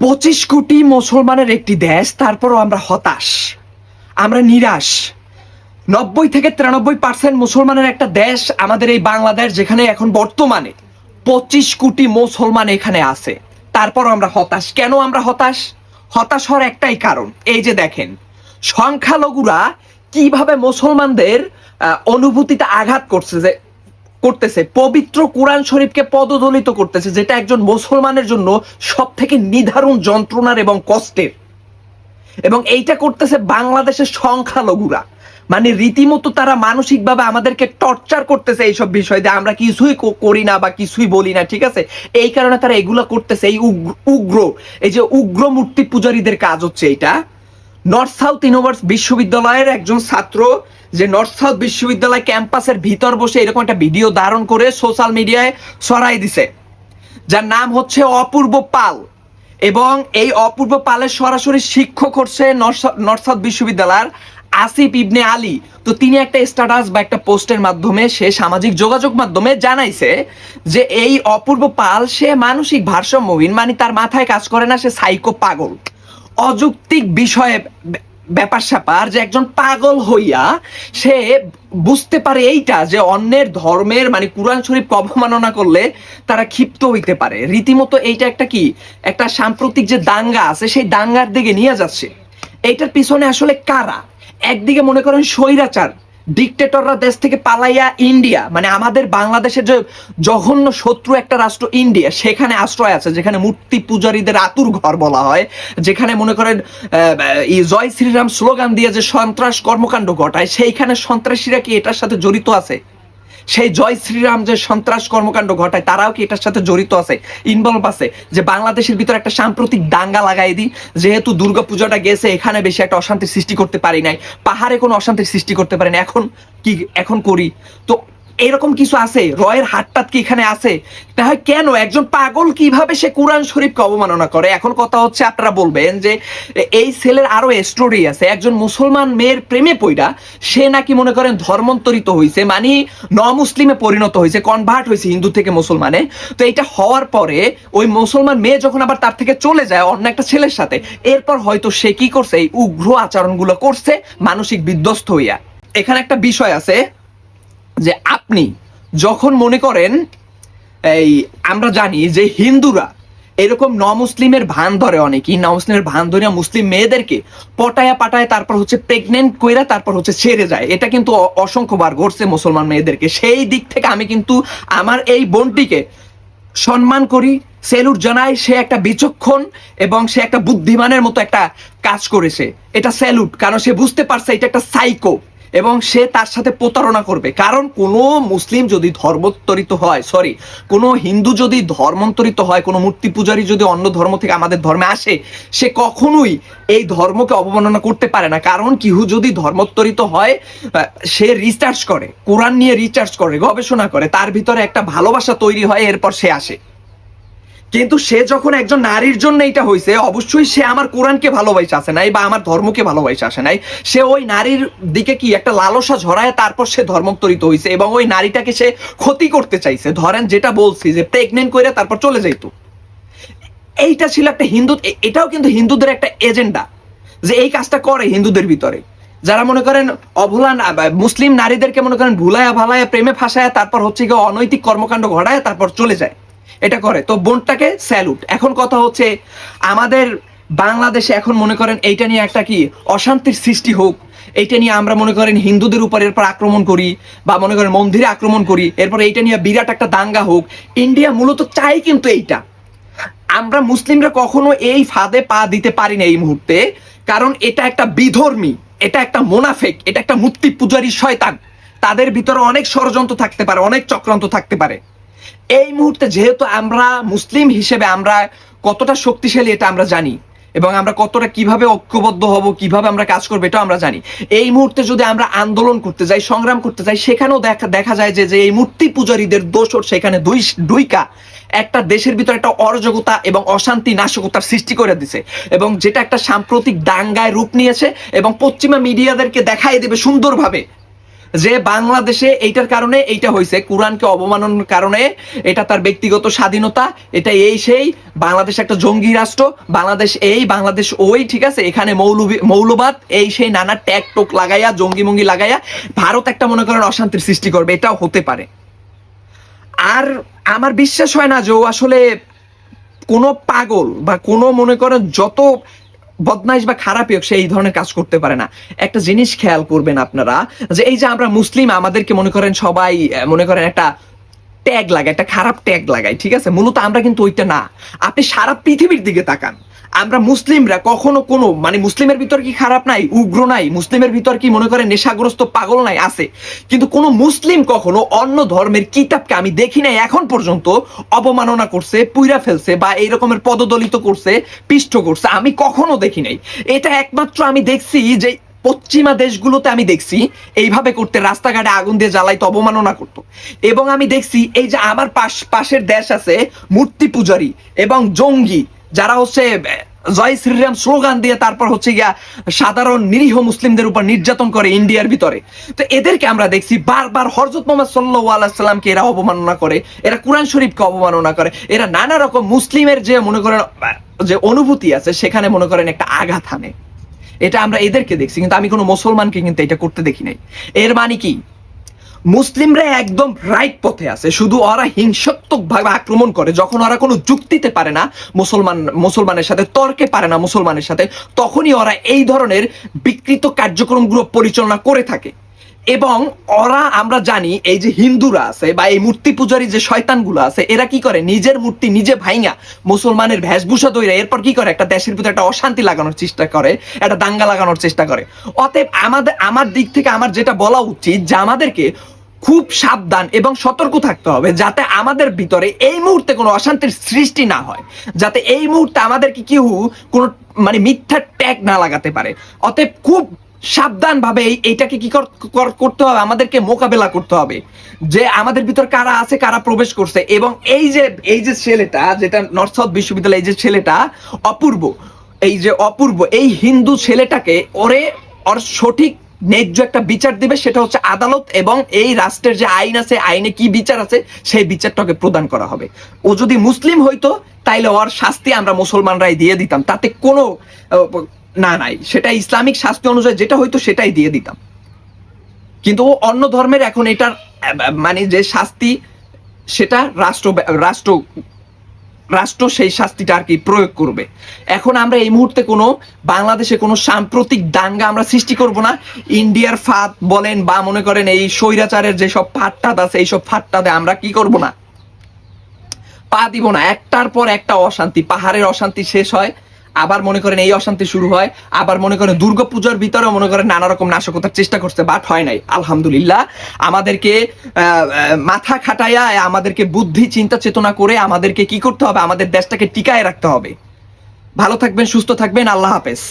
পঁচিশ কোটি মুসলমানের একটি দেশ, তারপরও আমরা হতাশ, আমরা নিরাশ। নব্বই থেকে তিরানব্বই পার্সেন্ট মুসলমানের একটা দেশ আমাদের এই বাংলাদেশ যেখানে এখন বর্তমানে পঁচিশ কোটি মুসলমান এখানে আছে। তারপর আমরা হতাশ। কেন আমরা হতাশ? হতাশ হওয়ার একটাই কারণ, এই যে দেখেন, সংখ্যালঘুরা কীভাবে মুসলমানদের অনুভূতিতে আঘাত করছে যে করতেছে, পবিত্র কোরআন শরীফকে পদদলিত করতেছে, যেটা একজন মুসলমানের জন্য সব থেকে নিধারুণ যন্ত্রণার এবং কষ্টের। এবং এইটা করতেছে বাংলাদেশের সংখ্যালঘুরা। মানে রীতিমতো তারা মানসিকভাবে আমাদেরকে টর্চার করতেছে এইসব বিষয় দিয়ে। আমরা কিছুই করি না বা কিছুই বলি না, ঠিক আছে? এই কারণে তারা এগুলো করতেছে, এই উগ্র- এই যে উগ্র মূর্তি পূজারীদের কাজ হচ্ছে এটা নর্থ সাউথ ইউনিভার্স বিশ্ববিদ্যালয়ের একজন ছাত্র যে নর্থ সাউথ বিশ্ববিদ্যালয় ক্যাম্পাসের ভিতর বসে এরকম একটা ভিডিও ধারণ করে সোশ্যাল মিডিয়ায় ছড়াই দিছে। যার নাম হচ্ছে অপূর্ব পাল এবং এই অপূর্ব পালের সরাসরি শিক্ষক হচ্ছে নর্থ- সাউথ বিশ্ববিদ্যালয়ের আসিফ ইবনে আলী। তো তিনি একটা স্ট্যাটাস বা একটা পোস্টের মাধ্যমে, সে সামাজিক যোগাযোগ মাধ্যমে জানাইছে যে এই অপূর্ব পাল, সে মানসিক ভারসাম্যহীন মানে তার মাথায় কাজ করে না, সে সাইকো পাগল। অযৌক্তিক বিষয়ে ব্যাপার স্যাপার যে একজন পাগল হইয়া সে বুঝতে পারে এইটা যে অন্যের ধর্মের মানে কোরআন শরীফ অবমাননা করলে তারা ক্ষিপ্ত হইতে পারে। রীতিমতো এইটা একটা কি? একটা সাম্প্রতিক যে দাঙ্গা আছে, সেই দাঙ্গার দিকে নিয়ে যাচ্ছে। এইটার পিছনে আসলে কারা? একদিকে মনে করেন স্বৈরাচার ডিকটেটররা দেশ থেকে পালাইয়া ইন্ডিয়া মানে আমাদের বাংলাদেশের যে জঘন্য শত্রু একটা রাষ্ট্র ইন্ডিয়া সেখানে আশ্রয় আছে, যেখানে মূর্তি পূজারীদের আতুর ঘর বলা হয়, যেখানে মনে করেন জয় শ্রীরাম স্লোগান দিয়ে যে সন্ত্রাস কর্মকাণ্ড ঘটায়, সেইখানে সন্ত্রাসীরা কি এটার সাথে জড়িত আছে? সেই জয় শ্রীরাম যে সন্ত্রাস কর্মকাণ্ড ঘটায়, তারাও কি এটার সাথে জড়িত আছে? ইনভলভ আছে? যে বাংলাদেশের ভিতরে একটা সাম্প্রতিক দাঙ্গা লাগাই দিই, যেহেতু দুর্গাপূজাটা গেছে, এখানে বেশি একটা অশান্তির সৃষ্টি করতে পারি নাই। পাহাড়ে কোনো অশান্তির সৃষ্টি করতে পারি না এখন কি, এখন করি? তো এরকম কিছু আছে? রয়ের হাটটাত কি এখানে আছে? হয় কেন? একজন পাগল কীভাবে সে কোরআন শরীফকে অবমাননা করে? এখন কথা হচ্ছে আপনারা বলবেন যে, এই ছেলের আরও স্টোরি আছে। একজন মুসলমান মেয়ের প্রেমে পইরা সে নাকি মনে করেন ধর্মান্তরিত হয়েছে মানে ন মুসলিমে পরিণত হয়েছে কনভার্ট হয়েছে হিন্দু থেকে মুসলমানে। তো এটা হওয়ার পরে ওই মুসলমান মেয়ে যখন আবার তার থেকে চলে যায় অন্য একটা ছেলের সাথে, এরপর হয়তো সে কি করছে? এই উগ্র আচরণগুলো করছে মানসিক বিধ্বস্ত হইয়া। এখানে একটা বিষয় আছে। যে আপনি যখন মনে করেন, এই আমরা জানি যে হিন্দুরা এরকম ন মুসলিমের ভান ধরে অনেকেই। ন মুসলিমের ভান ধরে মুসলিম মেয়েদেরকে পটায়া পাটায় তারপর হচ্ছে প্রেগনেন্ট কইরা তারপর হচ্ছে ছেড়ে যায়। এটা কিন্তু অসংখ্যবার ঘটছে মুসলমান মেয়েদেরকে। সেই দিক থেকে আমি কিন্তু আমার এই বোনটিকে সম্মান করি, সেলুট জানাই, সে একটা বিচক্ষণ এবং সে একটা বুদ্ধিমানের মতো একটা কাজ করেছে। এটা স্যালুট কারণ সে বুঝতে পারছে এটা একটা সাইকো এবং সে তার সাথে প্রতারণা করবে। কারণ কোনো মুসলিম যদি ধর্মান্তরিত হয় সরি কোনো হিন্দু যদি ধর্মান্তরিত হয়, কোনো মূর্তি পূজারী যদি অন্য ধর্ম থেকে আমাদের ধর্মে আসে, সে কখনোই এই ধর্মকে অবমাননা করতে পারে না। কারণ কিহু যদি ধর্মান্তরিত হয় সে রিসার্চ করে, কোরআন নিয়ে রিসার্চ করে, গবেষণা করে, তার ভিতরে একটা ভালোবাসা তৈরি হয়, এরপর সে আসে। কিন্তু সে যখন একজন নারীর জন্য এটা হয়েছে অবশ্যই সে আমার কোরআনকে ভালোবাসে আসে নাই বা আমার ধর্মকে ভালোবাসে আসে নাই। সে ওই নারীর দিকে কি একটা লালসা ঝরায়, তারপর সে ধর্মান্তরিত হয়েছে এবং ওই নারীটাকে সে ক্ষতি করতে চাইছে। ধরেন যেটা বলছি যে প্রেগনেন্ট করে তারপর চলে যাইতো। এইটা ছিল একটা হিন্দু এটাও কিন্তু হিন্দুদের একটা এজেন্ডা যে এই কাজটা করে হিন্দুদের ভিতরে। যারা মনে করেন অভুলা মুসলিম নারীদেরকে মনে করেন ভুলায়া ভালায়া, প্রেমে ফাঁসায়, তারপর হচ্ছে গিয়ে অনৈতিক কর্মকাণ্ড ঘটায় তারপর চলে যায়। এটা করে। তো বোনটাকে স্যালুট এখন কথা হচ্ছে, আমাদের বাংলাদেশে এখন মনে করেন এইটা নিয়ে একটা কি অশান্তির সৃষ্টি হোক, এইটা নিয়ে আমরা মনে করেন হিন্দুদের উপর এরপর আক্রমণ করি বা মনে করেন মন্দিরে আক্রমণ করি, এরপর এইটা নিয়ে বিরাট একটা দাঙ্গা হোক, ইন্ডিয়া মূলত চাই কিন্তু এইটা। আমরা মুসলিমরা কখনো এই ফাঁদে পা দিতে পারি না এই মুহূর্তে, কারণ এটা একটা বিধর্মী, এটা একটা মোনাফেক, এটা একটা মূর্তি পূজারী শয়তান। তাদের ভিতরে অনেক ষড়যন্ত্র থাকতে পারে, অনেক চক্রান্ত থাকতে পারে। এই মুহূর্তে যেহেতু আমরা মুসলিম হিসেবে আমরা কতটা শক্তিশালী এটা আমরা জানি এবং আমরা কতটা কীভাবে ঐক্যবদ্ধ হব, কীভাবে আমরা কাজ করব এটাও আমরা জানি। এই মুহূর্তে যদি আমরা আন্দোলন করতে যাই, সংগ্রাম করতে যাই, সেখানেও দেখা দেখা যায় যে এই মূর্তি পূজারীদের দোষর সেখানে দুই, দুইকা একটা দেশের ভিতরে একটা অরাজকতা এবং অশান্তি নাশকতার সৃষ্টি করে দিছে এবং যেটা একটা সাম্প্রতিক দাঙ্গায় রূপ নিয়েছে এবং পশ্চিমা মিডিয়াদেরকে দেখাই দেবে সুন্দরভাবে। যে বাংলাদেশে এইটার কারণে এইটা হয়েছে কোরআনকে অবমাননার কারণে এটা তার ব্যক্তিগত স্বাধীনতা, এটা এই সেই, বাংলাদেশ একটা জঙ্গি রাষ্ট্র, বাংলাদেশ এই, বাংলাদেশ ওই, ঠিক আছে? এখানে মৌলবি, মৌলবাদ, এই সেই নানা ট্যাগ টোক লাগাইয়া, জঙ্গি মঙ্গি লাগাইয়া, ভারত একটা, মনে করেন, অশান্তির সৃষ্টি করবে, এটাও হতে পারে। আর আমার বিশ্বাস হয় না যে ও আসলে কোনো পাগল বা কোনো, মনে করেন, যত বদমাইশ বা খারাপ হোক, সে এই ধরনের কাজ করতে পারে না। একটা জিনিস খেয়াল করবেন আপনারা, যে এই যে আমরা মুসলিম, আমাদেরকে মনে করেন সবাই মনে করেন একটা ট্যাগ লাগায়, একটা খারাপ ট্যাগ লাগায়, ঠিক আছে? মূলত আমরা কিন্তু ওইটা না। আপনি সারা পৃথিবীর দিকে তাকান। আমরা মুসলিমরা কখনো কোনো মানে মুসলিমের ভিতর কি খারাপ নাই, উগ্র নাই? মুসলিমের ভিতর কি মনে করে নেশাগ্রস্ত পাগল নাই, আছে? কিন্তু কোনো মুসলিম কখনো অন্য ধর্মের কিতাবকে আমি দেখি নাই, এখন পর্যন্ত অবমাননা করছে, পুইরা ফেলছে বা এই রকমের পদদলিত করছে, পিষ্ট করছে, আমি কখনো দেখি নাই। এটা একমাত্র আমি দেখছি যে পশ্চিমা দেশগুলোতে আমি দেখছি এইভাবে করতে, রাস্তাঘাটে আগুন দিয়ে জ্বালাইতে অবমাননা করতো। এবং আমি দেখছি এই যে আমার পাশ, পাশের দেশ আছে মূর্তি পূজারি এবং জঙ্গি, যারা হচ্ছে জয় শ্রীরাম স্লোগান দিয়ে তারপর হচ্ছে গিয়া সাধারণ নিরীহ মুসলিমদের উপর নির্যাতন করে ইন্ডিয়ার ভিতরে। তো এদেরকে আমরা দেখছি, বারবার হরজত মোহাম্মদ সাল্লাহ আলাইসাল্লামকে এরা অবমাননা করে, এরা কোরআন শরীফকে অবমাননা করে, এরা নানা রকম মুসলিমের যে মনে করেন যে অনুভূতি আছে, সেখানে মনে করেন একটা আঘাত হানে। এটা আমরা এদেরকে দেখছি, কিন্তু আমি কোনো মুসলমানকে কিন্তু এটা করতে দেখি নাই। এর মানে কি? মুসলিমরা একদম রাইট পথে আছে, শুধু ওরা হিংসাত্মক ভাবে আক্রমণ করে, যখন ওরা কোনো যুক্তিতে পারে না, মুসলমান, মুসলমানের সাথে, তর্কে পারে না মুসলমানের সাথে, তখনই ওরা এই ধরনের বিকৃত কার্যক্রমগুলো পরিচালনা করে থাকে। এবং ওরা, আমরা জানি, এই যে হিন্দুরা আছে বা এই মূর্তি পূজারী যে শয়তানগুলো আছে, এরা কি করে? নিজের মূর্তি নিজে ভাইঙা মুসলমানের ভেষভূষা তৈরি এরপর কি করে? একটা দেশের ভিতরে একটা অশান্তি লাগানোর চেষ্টা করে, একটা দাঙ্গা লাগানোর চেষ্টা করে। অতএব আমাদের, আমার দিক থেকে আমার যেটা বলা উচিত যে আমাদেরকে খুব সাবধান এবং সতর্ক থাকতে হবে যাতে আমাদের ভিতরে এই মুহূর্তে কোনো অশান্তির সৃষ্টি না হয়। যাতে এই মুহূর্তে আমাদেরকে কেউ কোনো মানে মিথ্যা ট্যাগ না লাগাতে পারে। অতএব খুব সাবধান ভাবে এইটাকে কি কর- কর- করতে হবে? আমাদেরকে মোকাবেলা করতে হবে। যে আমাদের ভিতর কারা আছে, কারা প্রবেশ করছে এবং এই যে এই যে ছেলেটা, যেটা নর্থ সাউথ বিশ্ববিদ্যালয় এই যে ছেলেটা অপূর্ব, এই যে অপূর্ব, এই হিন্দু ছেলেটাকে ওরে ওর সঠিক ন্যায্য একটা বিচার দিবে, সেটা হচ্ছে আদালত এবং এই রাষ্ট্রের যে আইন আছে, আইনে কি বিচার আছে, সেই বিচারটাকে প্রদান করা হবে। ও যদি মুসলিম হইতো, তাইলে ওর শাস্তি আমরা মুসলমানরাই দিয়ে দিতাম। তাতে কোনো না নাই সেটা ইসলামিক শাস্তি অনুযায়ী যেটা হইতো সেটাই দিয়ে দিতাম। কিন্তু ও অন্য ধর্মের এখন এটার মানে যে শাস্তি, সেটা রাষ্ট্র রাষ্ট্র রাষ্ট্র সেই শাস্তিটা আর কি প্রয়োগ করবে। এখন আমরা এই মুহূর্তে কোনো, বাংলাদেশে কোনো সাম্প্রতিক দাঙ্গা আমরা সৃষ্টি করব না। ইন্ডিয়ার ফাঁদ বলেন বা মনে করেন এই স্বৈরাচারের যেসব ফাটটাদ আছে, এইসব ফাটটাদে আমরা কি করব না? পা দিব না। একটার পর একটা অশান্তি, পাহাড়ের অশান্তি শেষ হয়। আবার মনে করেন এই অশান্তি শুরু হয়, আবার মনে করেন দুর্গাপূজার ভিতরে মনে করেন নানা রকম নাশকতার চেষ্টা করছে বাট হয় নাই, আলহামদুলিল্লাহ। আমাদেরকে মাথা খাটাইয়া আমাদেরকে বুদ্ধি, চিন্তা, চেতনা করে আমাদেরকে কি করতে হবে? আমাদের দেশটাকে টিকায় রাখতে হবে। ভালো থাকবেন, সুস্থ থাকবেন, আল্লাহ হাফেজ।